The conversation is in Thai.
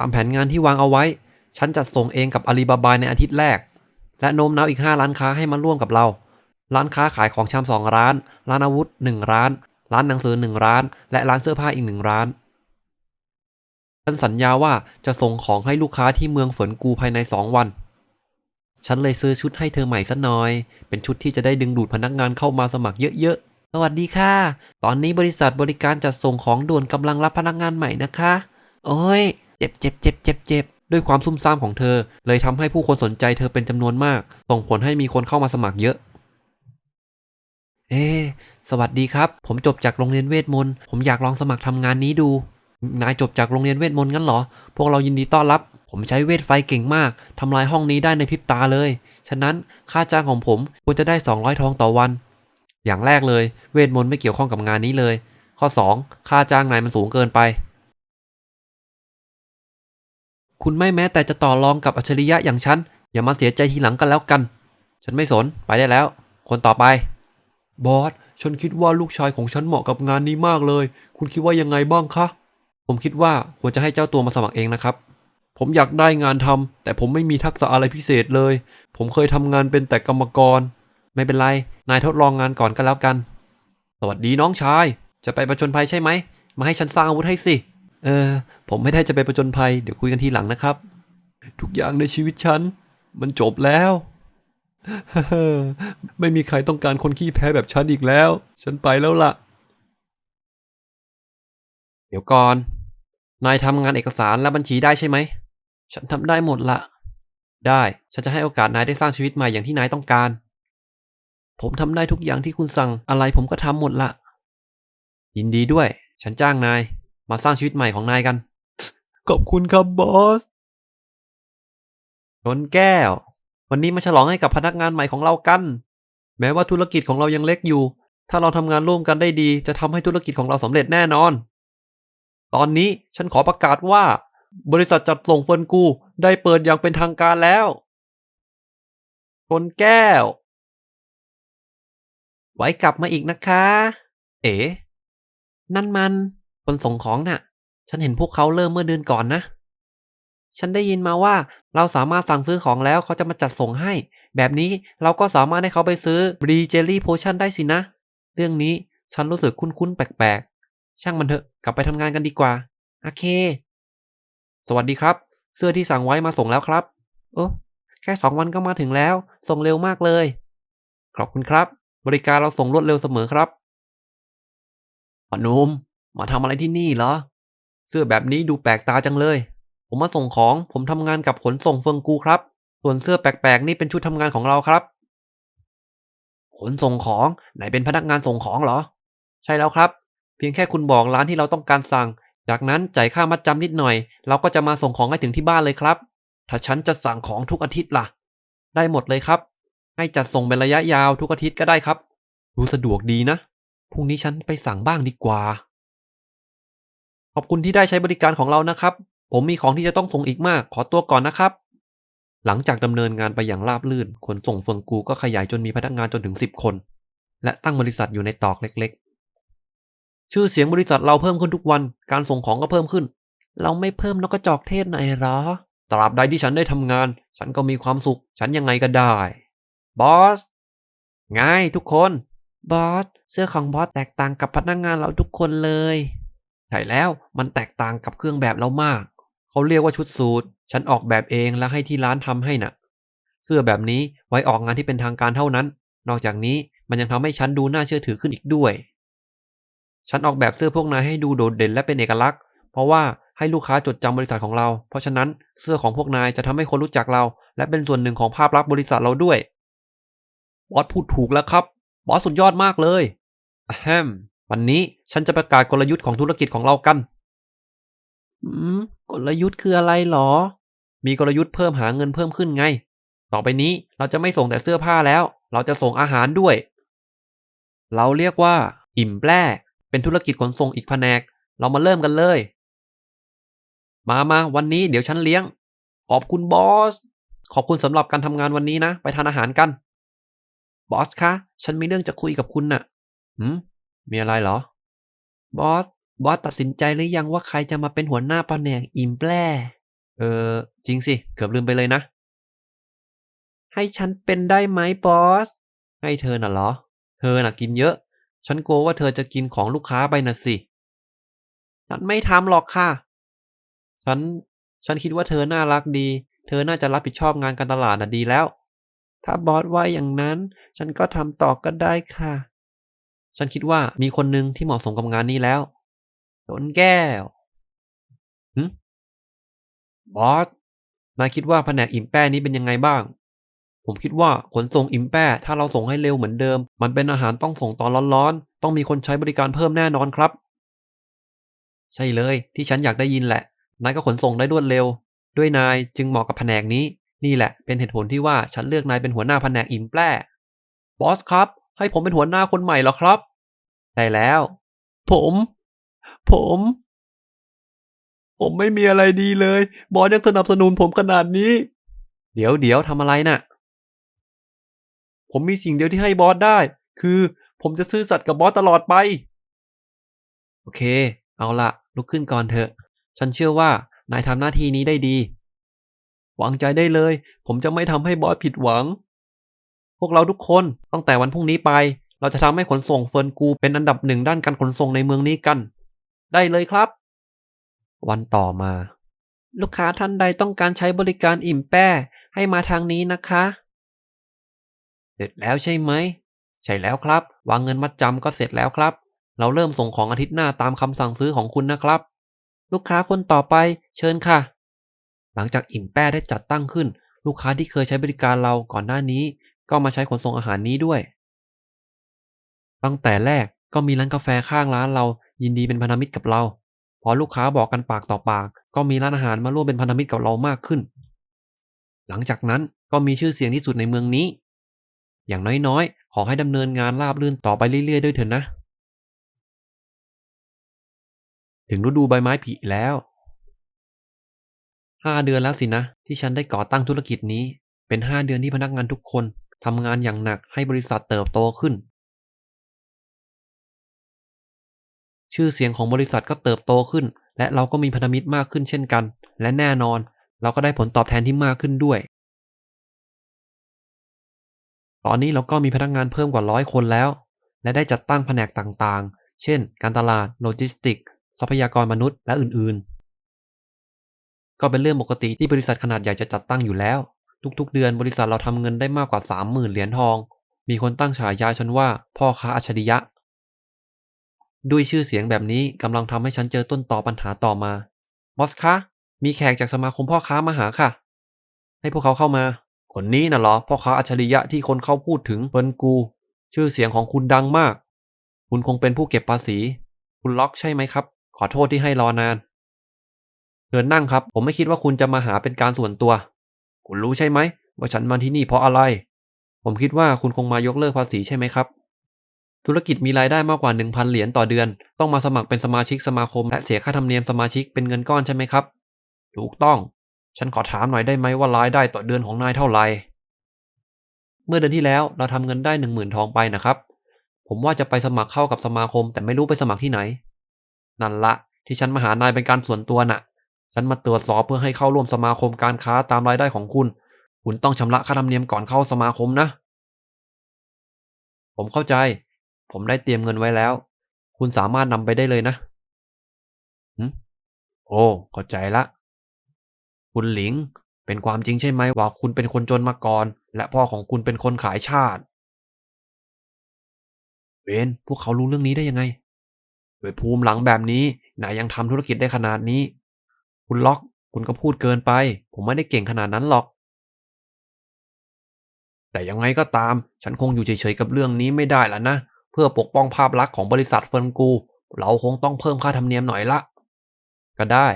ตามแผนงานที่วางเอาไว้ ฉันจะส่งเองกับอาลีบาบาในอาทิตย์แรก และโน้มน้าวอีก 5 ร้านค้าให้มาร่วมกับเรา ร้านค้าขายของชำสองร้าน ร้านอาวุธ 1 ร้าน ร้านหนังสือ 1 ร้าน และร้านเสื้อผ้าอีกหนึ่งร้าน ฉันสัญญาว่าจะส่งของให้ลูกค้าที่เมืองฝนกูภายใน 2 วัน ฉันเลยซื้อชุดให้เธอใหม่ซะหน่อย เป็นชุดที่จะได้ดึงดูดพนักงานเข้ามาสมัครเยอะๆ สวัสดีค่ะ ตอนนี้บริษัทบริการจัดส่งของด่วนกำลังรับพนักงานใหม่นะคะ โอ้ย เจ็บเจ็บเจ็บเจ็บเจ็บด้วยความซุ่มซ่ามของเธอ เลยทำให้ผู้คนสนใจเธอเป็นจำนวนมาก ส่งผลให้มีคนเข้ามาสมัครเยอะ เอ๊สวัสดีครับ ผมจบจากโรงเรียนเวทมนต์ ผมอยากลองสมัครทำงานนี้ดู นายจบจากโรงเรียนเวทมนต์งั้นเหรอ พวกเรายินดีต้อนรับ ผมใช้เวทไฟเก่งมากทำลายห้องนี้ได้ในพริบตาเลย ฉะนั้นค่าจ้างของผมควรจะได้ 200 ทองต่อวัน อย่างแรกเลย เวทมนต์ไม่เกี่ยวข้องกับงานนี้เลย ข้อ 2 ค่าจ้างนายมันสูงเกินไป คุณไม่แม้แต่จะต่อรองกับอัจฉริยะอย่างฉัน อย่ามาเสียใจทีหลังกันแล้วกัน ฉันไม่สน ไปได้แล้ว คนต่อไป บอส ฉันคิดว่าลูกชายของฉันเหมาะกับงานนี้มากเลย คุณคิดว่ายังไงบ้างคะ ผมคิดว่าควรจะให้เจ้าตัวมาสมัครเองนะครับ ผมอยากได้งานทำแต่ผมไม่มีทักษะอะไรพิเศษเลย ผมเคยทำงานเป็นแต่กรรมกร ไม่เป็นไร นายทดลองงานก่อนก็แล้วกัน สวัสดีน้องชาย จะไปประจนภัยใช่ไหม มาให้ฉันสร้างอาวุธให้สิ เออ ผมไม่ได้จะไปประจนภัย เดี๋ยวคุยกันทีหลังนะครับ ทุกอย่างในชีวิตฉัน มันจบแล้วไม่มีใครต้องการคนขี้แพ้แบบฉันอีกแล้ว ฉันไปแล้วล่ะ เดี๋ยวก่อน นายทำงานเอกสารและบัญชีได้ใช่ไหม ฉันทำได้หมดละ ได้ ฉันจะให้โอกาสนายได้สร้างชีวิตใหม่อย่างที่นายต้องการ ผมทำได้ทุกอย่างที่คุณสั่ง อะไรผมก็ทำหมดละ ยินดีด้วย ฉันจ้างนาย มาสร้างชีวิตใหม่ของนายกัน ขอบคุณครับบอสชนแก้ว วันนี้มาฉลองให้กับพนักงานใหม่ของเรากัน แม้ว่าธุรกิจของเรายังเล็กอยู่ ถ้าเราทำงานร่วมกันได้ดี จะทำให้ธุรกิจของเราสำเร็จแน่นอน ตอนนี้ฉันขอประกาศว่า บริษัทจัดส่งเฟิร์นกูได้เปิดอย่างเป็นทางการแล้วชนแก้ว ไว้กลับมาอีกนะคะ เอ๋ นั่นมัน คนส่งของน่ะ ฉันเห็นพวกเขาเริ่มเมื่อเดือนก่อนนะ ฉันได้ยินมาว่าเราสามารถสั่งซื้อของแล้วเขาจะมาจัดส่งให้ แบบนี้เราก็สามารถให้เขาไปซื้อบรีเจลลี่โพชั่นได้สินะ เรื่องนี้ฉันรู้สึกคุ้นๆแปลกๆ ช่างมันเถอะกลับไปทำงานกันดีกว่า โอเค สวัสดีครับ เสื้อที่สั่งไว้มาส่งแล้วครับ โอ้แค่สองวันก็มาถึงแล้ว ส่งเร็วมากเลย ขอบคุณครับ บริการเราส่งรวดเร็วเสมอครับปนุม มาทำอะไรที่นี่เหรอ เสื้อแบบนี้ดูแปลกตาจังเลย ผมมาส่งของ ผมทำงานกับขนส่งเฟิงกูครับ ส่วนเสื้อแปลกๆ นี่เป็นชุดทำงานของเราครับ ขนส่งของ ไหนเป็นพนักงานส่งของเหรอ ใช่แล้วครับ เพียงแค่คุณบอกร้านที่เราต้องการสั่ง จากนั้นจ่ายค่ามัดจำนิดหน่อย เราก็จะมาส่งของให้ถึงที่บ้านเลยครับ ถ้าฉันจะสั่งของทุกอาทิตย์ล่ะ ได้หมดเลยครับ ให้จัดส่งเป็นระยะยาวทุกอาทิตย์ก็ได้ครับ ดูสะดวกดีนะ พรุ่งนี้ฉันไปสั่งบ้างดีกว่า ขอบคุณที่ได้ใช้บริการของเรานะครับ ผมมีของที่จะต้องส่งอีกมาก ขอตัวก่อนนะครับ หลังจากดำเนินงานไปอย่างราบรื่น ขนส่งเฟิงกูก็ขยายจนมีพนักงานจนถึง 10 คน และตั้งบริษัทอยู่ในตอกเล็กๆ ชื่อเสียงบริษัทเราเพิ่มขึ้นทุกวัน การส่งของก็เพิ่มขึ้น เราไม่เพิ่มนกกระจอกเทศหน่อยหรอ ตราบใดที่ฉันได้ทำงาน ฉันก็มีความสุข ฉันยังไงก็ได้ บอส ไงทุกคน บอส เสื้อของบอสแตกต่างกับพนักงานเราทุกคนเลย ใช่แล้วมันแตกต่างกับเครื่องแบบเรามาก เขาเรียกว่าชุดสูทฉันออกแบบเองแล้วให้ที่ร้านทำให้น่ะ เสื้อแบบนี้ไว้ออกงานที่เป็นทางการเท่านั้น นอกจากนี้มันยังทำให้ฉันดูน่าเชื่อถือขึ้นอีกด้วย ฉันออกแบบเสื้อพวกนายให้ดูโดดเด่นและเป็นเอกลักษณ์ เพราะว่าให้ลูกค้าจดจำบริษัทของเรา เพราะฉะนั้นเสื้อของพวกนายจะทำให้คนรู้จักเรา และเป็นส่วนหนึ่งของภาพลักษณ์บริษัทเราด้วย บอสพูดถูกแล้วครับ บอสสุดยอดมากเลยอะแฮม วันนี้ฉันจะประกาศกลยุทธ์ของธุรกิจของเรากัน อืม กลยุทธ์คืออะไรหรอ มีกลยุทธ์เพิ่มหาเงินเพิ่มขึ้นไง ต่อไปนี้เราจะไม่ส่งแต่เสื้อผ้าแล้ว เราจะส่งอาหารด้วย เราเรียกว่า อิ่มแปร่เป็นธุรกิจขนส่งอีกแผนก เรามาเริ่มกันเลย มามาวันนี้เดี๋ยวฉันเลี้ยง ขอบคุณบอส ขอบคุณสำหรับการทำงานวันนี้นะ ไปทานอาหารกัน บอสคะ ฉันมีเรื่องจะคุยกับคุณน่ะ หืม มีอะไรเหรอ บอส บอสตัดสินใจหรือยังว่าใครจะมาเป็นหัวหน้าแผนกอิ่มแปร่เออ จริงสิ เกือบลืมไปเลยนะ ให้ฉันเป็นได้ไหมบอส ให้เธอน่ะเหรอ เธอน่ะกินเยอะ ฉันกลัวว่าเธอจะกินของลูกค้าไปน่ะสิ ฉันไม่ทำหรอกค่ะ ฉัน ฉันคิดว่าเธอน่ารักดี เธอน่าจะรับผิดชอบงานการตลาดน่ะดีแล้ว ถ้าบอสว่าอย่างนั้น ฉันก็ทำต่อก็ได้ค่ะ ฉันคิดว่ามีคนหนึ่งที่เหมาะสมกับงานนี้แล้วโดนแก้วหึบอส นายคิดว่าแผนกอิ่มแป้นี้เป็นยังไงบ้าง ผมคิดว่าขนส่งอิ่มแป้ ถ้าเราส่งให้เร็วเหมือนเดิม มันเป็นอาหารต้องส่งตอนร้อนๆ ต้องมีคนใช้บริการเพิ่มแน่นอนครับ ใช่เลย ที่ฉันอยากได้ยินแหละ นายก็ขนส่งได้รวดเร็ว ด้วยนายจึงเหมาะกับแผนกนี้ นี่แหละ เป็นเหตุผลที่ว่าฉันเลือกนายเป็นหัวหน้าแผนกอิ่มแป้บอสครับ ให้ผมเป็นหัวหน้าคนใหม่เหรอครับ ใช่แล้ว ผม ผม ผมไม่มีอะไรดีเลย บอสยังสนับสนุนผมขนาดนี้ เดี๋ยวเดี๋ยวทำอะไรน่ะ ผมมีสิ่งเดียวที่ให้บอสได้ คือผมจะซื่อสัตย์กับบอสตลอดไป โอเค เอาละลุกขึ้นก่อนเถอะ ฉันเชื่อว่านายทำหน้าที่นี้ได้ดี หวังใจได้เลย ผมจะไม่ทำให้บอสผิดหวัง พวกเราทุกคนตั้งแต่วันพรุ่งนี้ไป เราจะทำให้ขนส่งเฟิร์นกูเป็นอันดับหนึ่งด้านการขนส่งในเมืองนี้กัน ได้เลยครับ วันต่อมา ลูกค้าท่านใดต้องการใช้บริการอิ่มแป้ให้มาทางนี้นะคะ เสร็จแล้วใช่ไหม ใช่แล้วครับ วางเงินมัดจำก็เสร็จแล้วครับ เราเริ่มส่งของอาทิตย์หน้าตามคำสั่งซื้อของคุณนะครับ ลูกค้าคนต่อไปเชิญค่ะ หลังจากอิ่มแป้ได้จัดตั้งขึ้น ลูกค้าที่เคยใช้บริการเราก่อนหน้านี้ ก็มาใช้ขนส่งอาหารนี้ด้วย ตั้งแต่แรกก็มีร้านกาแฟข้างร้านเรายินดีเป็นพันธมิตรกับเรา พอลูกค้าบอกกันปากต่อปาก ก็มีร้านอาหารมาร่วมเป็นพันธมิตรกับเรามากขึ้น หลังจากนั้นก็มีชื่อเสียงที่สุดในเมืองนี้ อย่างน้อยๆ ขอให้ดำเนินงานราบรื่นต่อไปเรื่อยๆ ด้วยเถอะนะ ถึงฤดูใบไม้ผลิแล้วห้าเดือนแล้วสินะ ที่ฉันได้ก่อตั้งธุรกิจนี้ เป็นห้าเดือนที่พนักงานทุกคน ทำงานอย่างหนักให้บริษัทเติบโตขึ้น ชื่อเสียงของบริษัทก็เติบโตขึ้น และเราก็มีพันธมิตรมากขึ้นเช่นกัน และแน่นอน เราก็ได้ผลตอบแทนที่มากขึ้นด้วย ตอนนี้เราก็มีพนักงานเพิ่มกว่าร้อยคนแล้ว และได้จัดตั้งแผนกต่างๆ เช่น การตลาด โลจิสติกส์ทรัพยากรมนุษย์ และอื่นๆ ก็เป็นเรื่องปกติที่บริษัทขนาดใหญ่จะจัดตั้งอยู่แล้ว ทุกๆ เดือนบริษัทเราทำเงินได้มากกว่า 30,000 เหรียญทอง มีคนตั้งฉายาฉันว่า พ่อค้าอัจฉริยะ ด้วยชื่อเสียงแบบนี้กำลังทำให้ฉันเจอต้นต่อปัญหาต่อมา บอสคะ มีแขกจากสมาคมพ่อค้ามาหาค่ะ ให้พวกเขาเข้ามา คนนี้น่ะเหรอ พ่อค้าอัจฉริยะที่คนเขาพูดถึงเฟิร์นกู ชื่อเสียงของคุณดังมาก คุณคงเป็นผู้เก็บภาษี คุณล็อกใช่ไหมครับ ขอโทษที่ให้รอนานเชิญนั่งครับ ผมไม่คิดว่าคุณจะมาหาเป็นการส่วนตัว คุณรู้ใช่ไหม ว่าฉันมาที่นี่เพราะอะไร ผมคิดว่าคุณคงมายกเลิกภาษีใช่ไหมครับ ธุรกิจมีรายได้มากกว่า 1,000 เหรียญต่อเดือน ต้องมาสมัครเป็นสมาชิกสมาคม และเสียค่าธรรมเนียมสมาชิกเป็นเงินก้อนใช่ไหมครับ ถูกต้อง ฉันขอถามหน่อยได้ไหมว่ารายได้ต่อเดือนของนายเท่าไหร่ เมื่อเดือนที่แล้วเราทำเงินได้10,000ทองไปนะครับ ผมว่าจะไปสมัครเข้ากับสมาคม แต่ไม่รู้ไปสมัครที่ไหน นั่นละที่ฉันมาหานายเป็นการส่วนตัวน่ะ ฉันมาตรวจสอบเพื่อให้เข้าร่วมสมาคมการค้าตามรายได้ของคุณ คุณต้องชำระค่าธรรมเนียมก่อนเข้าสมาคมนะ ผมเข้าใจ ผมได้เตรียมเงินไว้แล้ว คุณสามารถนำไปได้เลยนะหึโอ้ เข้าใจละ คุณหลิง เป็นความจริงใช่ไหมว่าคุณเป็นคนจนมาก่อน และพ่อของคุณเป็นคนขายชาติเวนพวกเขารู้เรื่องนี้ได้ยังไงด้วยภูมิหลังแบบนี้นายยังทำธุรกิจได้ขนาดนี้ คุณล็อกคุณก็พูดเกินไป ผมไม่ได้เก่งขนาดนั้นหรอก แต่ยังไงก็ตาม ฉันคงอยู่เฉยๆกับเรื่องนี้ไม่ได้ละนะ เพื่อปกป้องภาพลักษณ์ของบริษัทเฟิร์นกู เราคงต้องเพิ่มค่าธรรมเนียมหน่อยละ ก็ได้